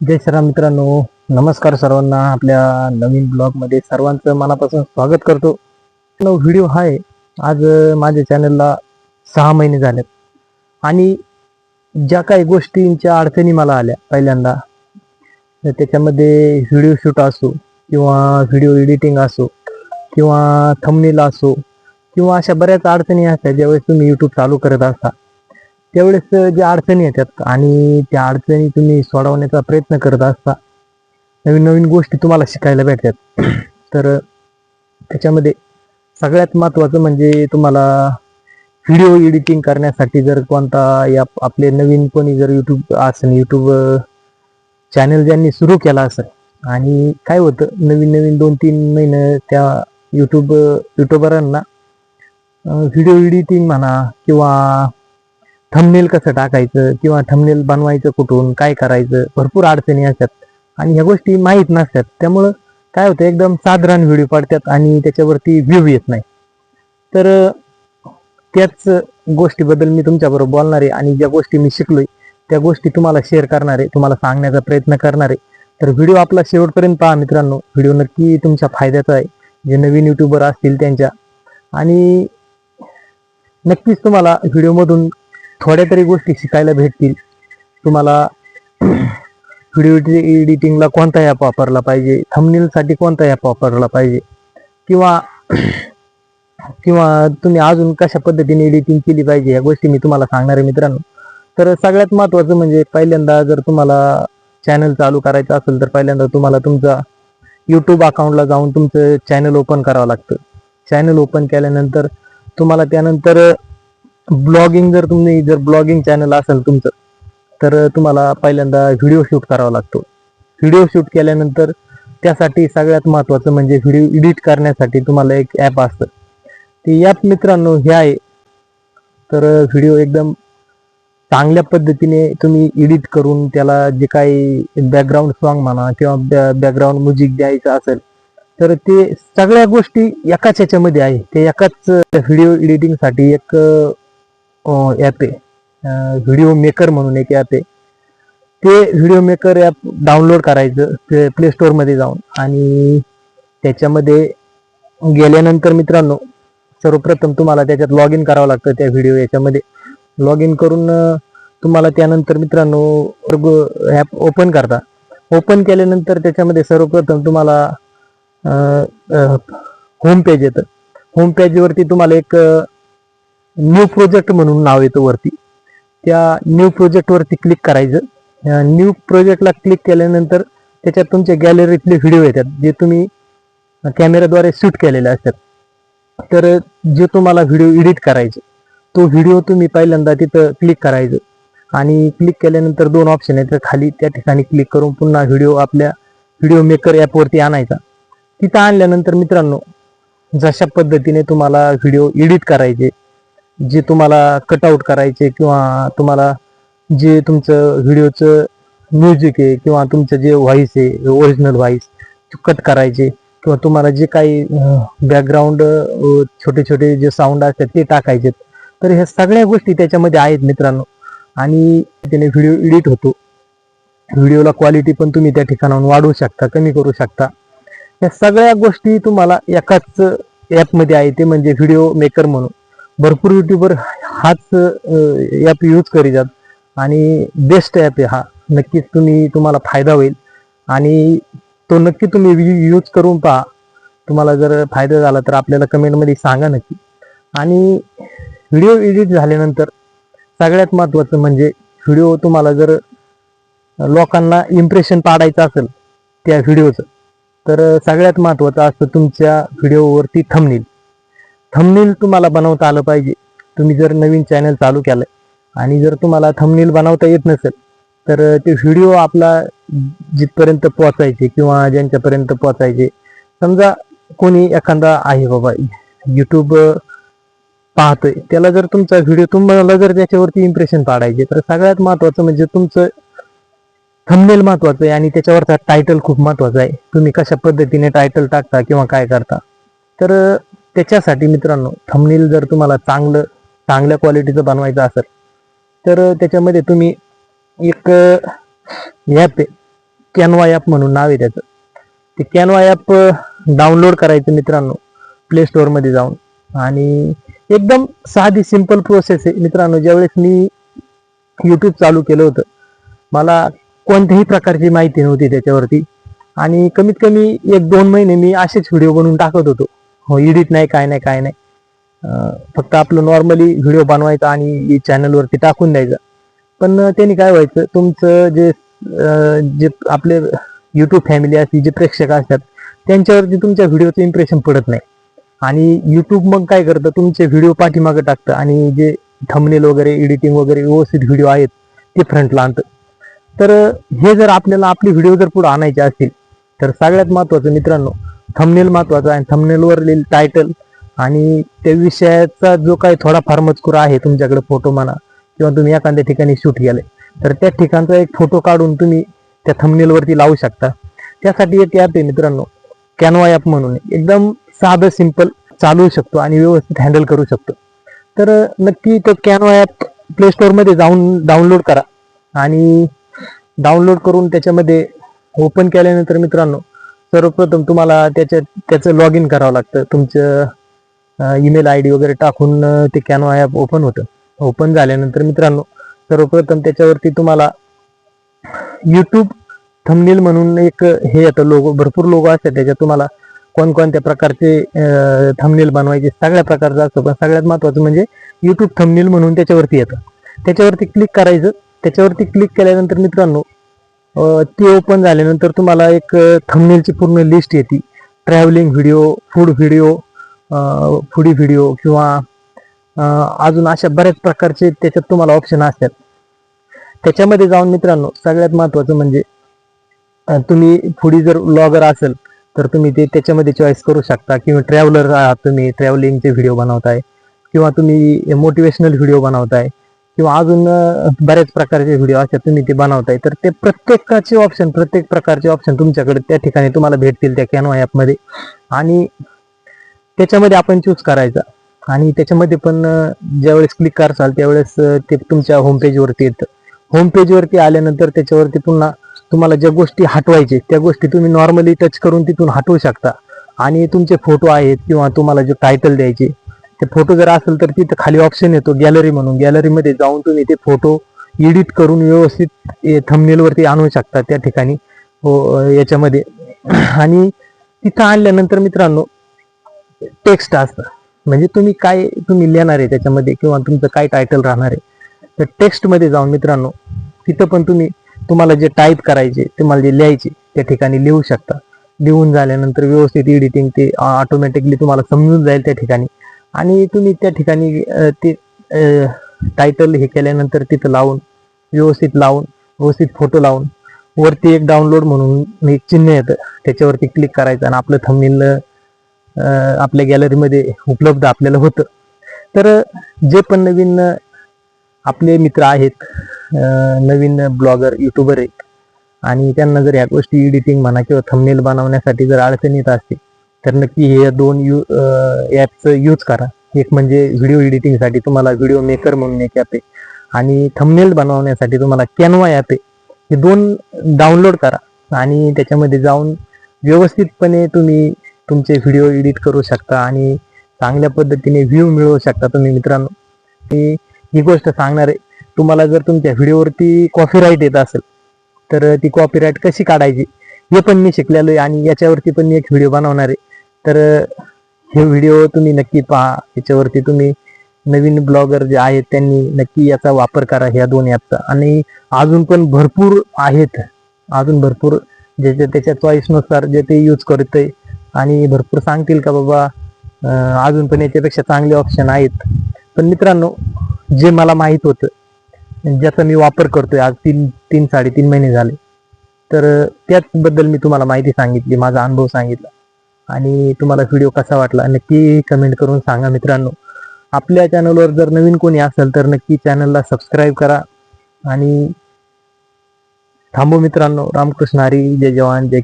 जय श्रीराम मित्रांनो नमस्कार सर्वांना. आपल्या नवीन ब्लॉगमध्ये सर्वांचं मनापासून स्वागत करतो. व्हिडिओ आहे आज माझ्या चॅनलला सहा महिने झालेत. आणि ज्या काही गोष्टींच्या अडचणी मला आल्या पहिल्यांदा तर त्याच्यामध्ये व्हिडिओ शूट असो किंवा व्हिडिओ एडिटिंग असो किंवा थंबनेल असो किंवा अशा बऱ्याच अडचणी असतात ज्यावेळेस तुम्ही यूट्यूब चालू करत असता. त्यावेळेस ज्या अडचणी येतात. आणि त्या अडचणी तुम्ही सोडवण्याचा प्रयत्न करत असता नवीन नवीन गोष्टी तुम्हाला शिकायला भेटतात. तर त्याच्यामध्ये सगळ्यात महत्त्वाचं म्हणजे तुम्हाला व्हिडिओ एडिटिंग करण्यासाठी जर कोणता या आपले नवीन कोणी जर यूट्यूब असेल यूट्यूब चॅनल ज्यांनी सुरू केला असेल आणि काय होतं नवीन नवीन दोन तीन महिने त्या यूट्यूब युट्यूबरांना व्हिडिओ एडिटिंग म्हणा किंवा थंबनेल कसं टाकायचं किंवा थंबनेल बनवायचं कुठून काय करायचं भरपूर अडचणी असतात. आणि ह्या गोष्टी माहीत नसतात. त्यामुळं काय होतं एकदम साधारण व्हिडिओ पडतात आणि त्याच्यावरती व्ह्यू येत नाही. तर त्याच गोष्टीबद्दल मी तुमच्याबरोबर बोलणार आहे आणि ज्या गोष्टी मी शिकलोय त्या गोष्टी तुम्हाला शेअर करणार आहे तुम्हाला सांगण्याचा प्रयत्न करणार आहे. तर व्हिडिओ आपला शेवटपर्यंत पहा मित्रांनो. व्हिडिओ नक्की तुमच्या फायद्याचा आहे. जे नवीन युट्यूबर असतील त्यांच्या. आणि नक्कीच तुम्हाला व्हिडिओमधून थोड्या तरी गोष्टी शिकायला भेटतील. तुम्हाला व्हिडिओ एडिटिंगला कोणता ॲप वापरला पाहिजे? थंबनेलसाठी कोणता ॲप वापरला पाहिजे? किंवा किंवा तुम्ही अजून कशा पद्धतीने एडिटिंग केली पाहिजे? या गोष्टी मी तुम्हाला सांगणार आहे मित्रांनो. तर सगळ्यात महत्त्वाचं म्हणजे पहिल्यांदा जर तुम्हाला चॅनल चालू करायचं असेल तर पहिल्यांदा तुम्हाला तुमचा यूट्यूब अकाउंटला जाऊन तुमचं चॅनल ओपन करावं लागतं. चॅनल ओपन केल्यानंतर तुम्हाला त्यानंतर ब्लॉगिंग जर तुम्ही जर ब्लॉगिंग चॅनल असेल तुमचं तर तुम्हाला पहिल्यांदा व्हिडिओ शूट करावा लागतो. व्हिडिओ शूट केल्यानंतर त्यासाठी सगळ्यात महत्त्वाचं म्हणजे व्हिडिओ एडिट करण्यासाठी तुम्हाला एक ॲप असतं. ते ॲप मित्रांनो हे आहे. तर व्हिडिओ एकदम चांगल्या पद्धतीने तुम्ही एडिट करून त्याला जे काही बॅकग्राऊंड सॉन्ग म्हणा किंवा बॅकग्राऊंड म्युझिक द्यायचं असेल तर ते सगळ्या गोष्टी एकाच याच्यामध्ये आहे. ते एकाच व्हिडिओ एडिटिंगसाठी एक ॲप आहे. व्हिडिओ मेकर म्हणून एक ॲप आहे. ते व्हिडिओ मेकर ॲप डाउनलोड करायचं ते प्ले स्टोअरमध्ये जाऊन. आणि त्याच्यामध्ये गेल्यानंतर मित्रांनो सर्वप्रथम तुम्हाला त्याच्यात लॉग इन करावं लागतं त्या व्हिडिओ याच्यामध्ये. लॉग इन करून तुम्हाला त्यानंतर मित्रांनो ॲप ओपन करता. ओपन केल्यानंतर त्याच्यामध्ये सर्वप्रथम तुम्हाला होम पेज येतं. होम पेजवरती तुम्हाला एक न्यू प्रोजेक्ट म्हणून नाव येतं वरती. त्या न्यू प्रोजेक्टवरती क्लिक करायचं. न्यू प्रोजेक्टला क्लिक केल्यानंतर त्याच्यात तुमच्या गॅलरीतले व्हिडिओ येतात जे तुम्ही कॅमेराद्वारे शूट केलेले असतात. तर जे तुम्हाला व्हिडिओ एडिट करायचे तो व्हिडिओ तुम्ही पहिल्यांदा तिथं क्लिक करायचं. आणि क्लिक केल्यानंतर दोन ऑप्शन आहेत खाली त्या ठिकाणी क्लिक करून पुन्हा व्हिडिओ आपल्या व्हिडिओ मेकर ॲपवरती आणायचा. तिथं आणल्यानंतर मित्रांनो जशा पद्धतीने तुम्हाला व्हिडिओ एडिट करायचे जे तुम्हाला कटआउट करायचे किंवा तुम्हाला जे तुमचं व्हिडिओचं म्युझिक आहे किंवा तुमचं जे व्हॉइस आहे ओरिजिनल व्हॉइस कट करायचे. किंवा तुम्हाला जे काही बॅकग्राऊंड छोटे छोटे जे साऊंड असतात ते टाकायचे तर ह्या सगळ्या गोष्टी त्याच्यामध्ये आहेत मित्रांनो. आणि त्याने व्हिडिओ एडिट होतो. व्हिडिओला क्वालिटी पण तुम्ही त्या ठिकाणाहून वाढवू शकता कमी करू शकता. या सगळ्या गोष्टी तुम्हाला एकाच ॲपमध्ये आहे ते म्हणजे व्हिडिओ मेकर म्हणून. भरपूर युट्यूबर हाच ॲप यूज करीतात. आणि बेस्ट ॲप आहे हा. नक्कीच तुम्ही तुम्हाला फायदा होईल. आणि तो नक्की तुम्ही यूज करून पहा. तुम्हाला जर फायदा झाला तर आपल्याला कमेंटमध्ये सांगा नक्की. आणि व्हिडिओ एडिट झाल्यानंतर सगळ्यात महत्त्वाचं म्हणजे व्हिडिओ तुम्हाला जर लोकांना इम्प्रेशन पाडायचं असेल त्या व्हिडिओचं तर सगळ्यात महत्त्वाचं असतं तुमच्या व्हिडिओवरती थंबनेल थंबनेल तुम्हाला बनवता आलं पाहिजे. तुम्ही जर नवीन चॅनल चालू केलं आणि जर तुम्हाला थंबनेल बनवता येत नसेल तर ते व्हिडिओ आपला जिथपर्यंत पोचायचे किंवा ज्यांच्यापर्यंत पोचायचे समजा कोणी एखादा आहे बाबा युट्यूब पाहतोय त्याला जर तुमचा व्हिडिओ तुम्हाला जर त्याच्यावरती इम्प्रेशन पाडायचे तर सगळ्यात महत्वाचं म्हणजे तुमचं थंबनेल महत्वाचं आहे आणि त्याच्यावरचा टायटल खूप महत्त्वाचा आहे. तुम्ही कशा पद्धतीने टायटल टाकता किंवा काय करता. तर त्याच्यासाठी मित्रांनो थंबनेल जर तुम्हाला चांगलं चांगल्या क्वालिटीचं बनवायचं असेल तर त्याच्यामध्ये तुम्ही एक ॲप आहे कॅनवा ॲप म्हणून नाव आहे त्याचं. ते कॅनवा ॲप डाउनलोड करायचं मित्रांनो प्ले स्टोअरमध्ये जाऊन. आणि एकदम साधी सिंपल प्रोसेस आहे. मित्रांनो ज्यावेळेस मी यूट्यूब चालू केलं होतं मला कोणत्याही प्रकारची माहिती नव्हती त्याच्यावरती. आणि कमीत कमी एक दोन महिने मी असेच व्हिडिओ बनवून टाकत होतो. हो एडिट नाही काय नाही काय नाही. फक्त आपलं नॉर्मली व्हिडिओ बनवायचा आणि चॅनलवरती टाकून द्यायचं. पण त्यांनी काय व्हायचं तुमचं जे जे आपले युट्यूब फॅमिली असते जे प्रेक्षक असतात त्यांच्यावरती तुमच्या व्हिडिओचं इम्प्रेशन पडत नाही. आणि युट्यूब मग काय करतं तुमचे व्हिडिओ पाठीमागं टाकतं आणि जे थंबनेल वगैरे एडिटिंग वगैरे व्यवस्थित व्हिडिओ आहेत ते फ्रंटला आणतं. तर हे जर आपल्याला आपले व्हिडिओ जर पुढे आणायचे असतील तर सगळ्यात महत्वाचं मित्रांनो थंबनेल आणि थमनेलवर थंबनेलवर टायटल आणि त्या विषयाचा जो काही थोडाफार मजकूर आहे तुमच्याकडे फोटो म्हणा किंवा तुम्ही एखाद्या ठिकाणी शूट केले तर त्या ठिकाणचा एक फोटो काढून तुम्ही त्या थंबनेलवरती लावू शकता. त्यासाठी एक ॲप आहे मित्रांनो कॅनवा ॲप म्हणून. एकदम साधं सिंपल चालवू शकतो आणि व्यवस्थित हँडल करू शकतो. तर नक्की तो कॅनवा ॲप प्ले स्टोअरमध्ये जाऊन डाउनलोड करा आणि डाउनलोड करून त्याच्यामध्ये ओपन केल्यानंतर मित्रांनो सर्वप्रथम तुम्हाला त्याच्या त्याचं लॉग इन करावं लागतं. तुमचं ईमेल आय डी वगैरे टाकून ते कॅनो ॲप ओपन होतं. ओपन झाल्यानंतर मित्रांनो सर्वप्रथम त्याच्यावरती तुम्हाला यूट्यूब थंबनेल म्हणून एक हे येतं लोगो भरपूर लोगो असतात. त्याच्यात तुम्हाला कोणकोणत्या प्रकारचे थंबनेल बनवायचे सगळ्या प्रकारचं असतं. पण सगळ्यात महत्वाचं म्हणजे यूट्यूब थंबनेल म्हणून त्याच्यावरती येतं. त्याच्यावरती क्लिक करायचं. त्याच्यावरती क्लिक केल्यानंतर मित्रांनो ते ओपन झाल्यानंतर तुम्हाला एक थंबनेलची पूर्ण लिस्ट येते. Travelling video food video foodie video किंवा अजून अशा बऱ्याच प्रकारचे त्याच्यात तुम्हाला ऑप्शन असतात. त्याच्यामध्ये जाऊन मित्रांनो सगळ्यात महत्त्वाचं म्हणजे तुम्ही फुडी जर ब्लॉगर असेल तर तुम्ही ते त्याच्यामध्ये चॉईस करू शकता. किंवा ट्रॅव्हलर आहात तुम्ही ट्रॅव्हलिंगचे व्हिडिओ बनवताय किंवा तुम्ही मोटिवेशनल व्हिडिओ बनवताय किंवा अजून बऱ्याच प्रकारचे व्हिडिओ असतात तुम्ही ते बनवताय तर ते प्रत्येकाचे ऑप्शन प्रत्येक प्रकारचे ऑप्शन तुमच्याकडे त्या ठिकाणी तुम्हाला भेटतील त्या कॅनवा ॲपमध्ये आणि त्याच्यामध्ये आपण चूज करायचा. आणि त्याच्यामध्ये पण ज्यावेळेस क्लिक करसाल त्यावेळेस ते तुमच्या होम पेजवरती येतं. होम पेजवरती आल्यानंतर त्याच्यावरती पुन्हा तुम्हाला ज्या गोष्टी हटवायचे त्या गोष्टी तुम्ही नॉर्मली टच करून तिथून हटवू शकता. आणि तुमचे फोटो आहेत किंवा तुम्हाला जे टायटल द्यायचे ते फोटो जर असेल तर तिथं खाली ऑप्शन येतो गॅलरी म्हणून. गॅलरीमध्ये जाऊन तुम्ही ते फोटो एडिट करून व्यवस्थित थंबनेलवरती आणू शकता त्या ठिकाणी. हो याच्यामध्ये. आणि तिथं आणल्यानंतर मित्रांनो टेक्स्ट असतं. म्हणजे तुम्ही काय तुम्ही लिहिणार आहे त्याच्यामध्ये किंवा तुमचं काय टायटल राहणार आहे तर टेक्स्टमध्ये जाऊन मित्रांनो तिथं पण तुम्ही तुम्हाला जे टाईप करायचे तुम्हाला जे लिहायचे त्या ठिकाणी लिहू शकता. लिहून झाल्यानंतर व्यवस्थित एडिटिंग ते ऑटोमॅटिकली तुम्हाला समजून जाईल त्या ठिकाणी. आणि तुम्ही त्या ठिकाणी ते टायटल हे केल्यानंतर तिथं लावून व्यवस्थित लावून व्यवस्थित फोटो लावून वरती एक डाउनलोड म्हणून एक चिन्ह येतं. त्याच्यावरती क्लिक करायचं आणि आपलं थंबनेल आपल्या गॅलरीमध्ये उपलब्ध आपल्याला होतं. तर जे पण नवीन आपले मित्र आहेत नवीन ब्लॉगर युट्यूबर आहेत आणि त्यांना जर ह्या गोष्टी एडिटिंग म्हणा किंवा थंबनेल बनवण्यासाठी जर अडचण येत असते तर नक्की हे दोन यू ॲपचं यूज करा. एक म्हणजे व्हिडिओ एडिटिंगसाठी तुम्हाला व्हिडिओ मेकर म्हणून एक ॲप आहे. आणि थंबनेल बनवण्यासाठी तुम्हाला कॅनवा ॲप आहे. हे दोन डाउनलोड करा. आणि त्याच्यामध्ये जाऊन व्यवस्थितपणे तुम्ही तुमचे व्हिडिओ एडिट करू शकता आणि चांगल्या पद्धतीने व्ह्यू मिळवू शकता तुम्ही मित्रांनो. मी ही गोष्ट सांगणार आहे. तुम्हाला जर तुमच्या व्हिडिओवरती कॉपीराईट येत असेल तर ती कॉपीराईट कशी काढायची हे पण मी शिकलेलो आहे आणि याच्यावरती पण मी एक व्हिडिओ बनवणार आहे. तर हे व्हिडिओ तुम्ही नक्की पहा. याच्यावरती तुम्ही नवीन ब्लॉगर जे आहेत त्यांनी नक्की याचा वापर करा ह्या दोन ॲपचा आणि अजून पण भरपूर आहेत. अजून भरपूर ज्याच्या त्याच्या चॉईसनुसार जे ते यूज करते आणि भरपूर सांगतील का बाबा अजून पण याच्यापेक्षा चांगले ऑप्शन आहेत. पण मित्रांनो जे मला माहीत होतं ज्याचा मी वापर करतोय आज तीन तीन साडेतीन महिने झाले. तर त्याचबद्दल मी तुम्हाला माहिती सांगितली माझा अनुभव सांगितला. आणि तुम्हाला व्हिडिओ कसा वाटला नक्की कमेंट करून सांगा मित्रांनो. आपल्या चॅनलवर जर नवीन कोणी असेल तर नक्की चॅनलला सबस्क्राईब करा. आणि थांबू मित्रांनो. रामकृष्ण हरी जय जवान जय